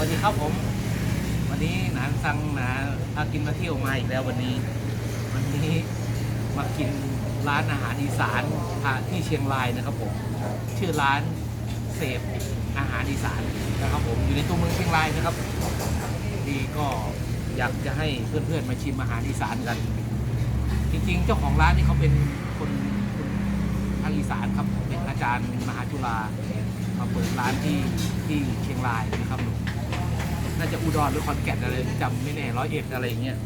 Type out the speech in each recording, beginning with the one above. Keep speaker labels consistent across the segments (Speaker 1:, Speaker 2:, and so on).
Speaker 1: วัสดีครับผม วันนี้หนานซังหนาพากินมาเที่ยวมาอีกแล้ววันนี้ วันนี้มากินร้านอาหารอีสานที่เชียงรายนะครับผมชื่อร้านเสพอาหารอีสานนะครับผมอยู่ในตัวเมืองเชียงรายนะครับดีก็อยากจะให้เพื่อนๆมาชิมอาหารอีสานกัน จริงๆ เจ้าของร้านนี่เขาเป็นคนทางอีสานครับเป็นอาจารย์มหาจุฬามาเปิดร้านที่ที่เชียงรายนะครับ น่าจะอุดรหรือขอนแก่นอะไรจำไม่แน่ร้อยเอ็ดอะไรอย่างเงี้ย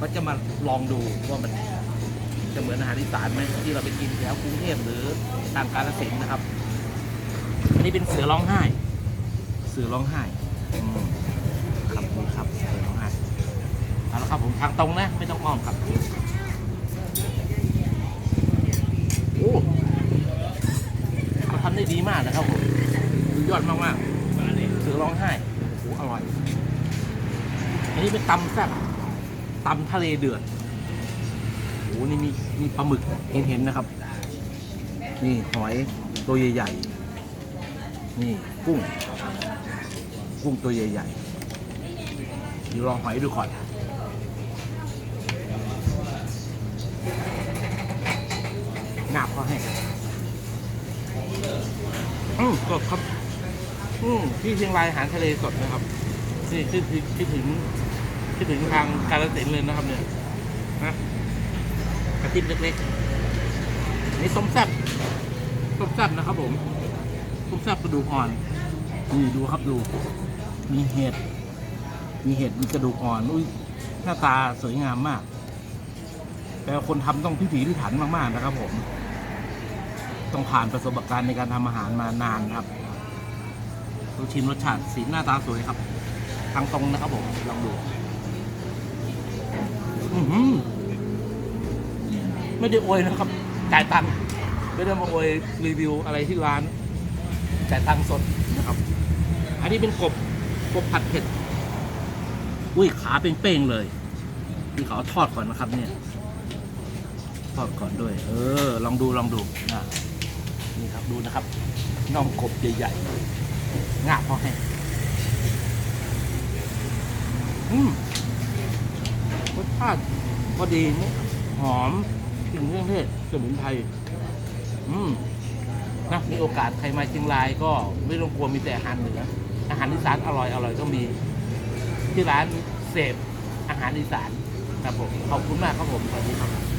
Speaker 1: ก็จะมาลองดูว่ามันจะเหมือนอาหารอีสานไหมที่เราไปกินแถวกรุงเทพหรือทางกาฬสินนะครับ อันนี้เป็นเสือร้องไห้ เสือร้องไห้ครับครับเสือร้องไห้เอาละครับผมทางตรงนะ ไม่ต้องอ้อมครับโอ้เขาทำได้ดีมากนะครับผมยอดมากๆเสือร้องไห้โอ้อร่อย นนี้เป็นตำแซ่บตำทะเลเดือดโอ้โหนี่มีมีปลาหมึกเห็นเห็นๆนะครับ นี่หอยตัวใหญ่ๆ นี่กุ้ง กุ้งตัวใหญ่ๆเดี๋ยวลองหอยดูก่อนงาบเขาให้อืมสดครับ อืมที่เชียงรายอาหารทะเลสดนะครับ นี่คิดถึง คิดถึงทางกาลสินเลยนะครับเนี่ยนะกระติบเล็กๆนี่ส้มแซ่บส้มแซ่บนะครับ ผมส้มแซ่บกระดูกอ่อนนี่ดูครับดู มีเห็ด มีเห็ดมีกระดูกอ่อนอุ้ยหน้าตาสวยงามมาก แต่คนทำต้องพิถีพิถันมากๆนะครับ ผม ต้องผ่านประสบการณ์ในการทำอาหารมานานครับดูชิมรสชาติสีหน้าตาสวยครับทางตรงนะครับผมลองดู อื้อหือไม่ได้อวยนะครับ จ่ายตังค์ไม่ได้มาอวยรีวิวอะไรที่ร้าน จ่ายตังค์สดนะครับ อันนี้เป็นกบกบผัดเผ็ด อุ้ยขาเป้งๆเลยที่เขาเอทอดก่อนนะครับ เนี่ย ทอดก่อนด้วย เออ ลองดูลองดูนะนี่ครับดูนะครับน่องกบใหญ่ๆงาบพอให้อืม ชาติพอดีหอมกลิ่นเครื่องเทศสมุนไพรอืมนะมีโอกาสใครมาเชียงรายก็ไม่ต้องกลัวมีแต่อาหารเหนืออาหารอีสานอร่อยอร่อยก็มี ที่ร้านเสพอาหารอีสานครับผมขอบคุณมากครับผมสวัสดีครับ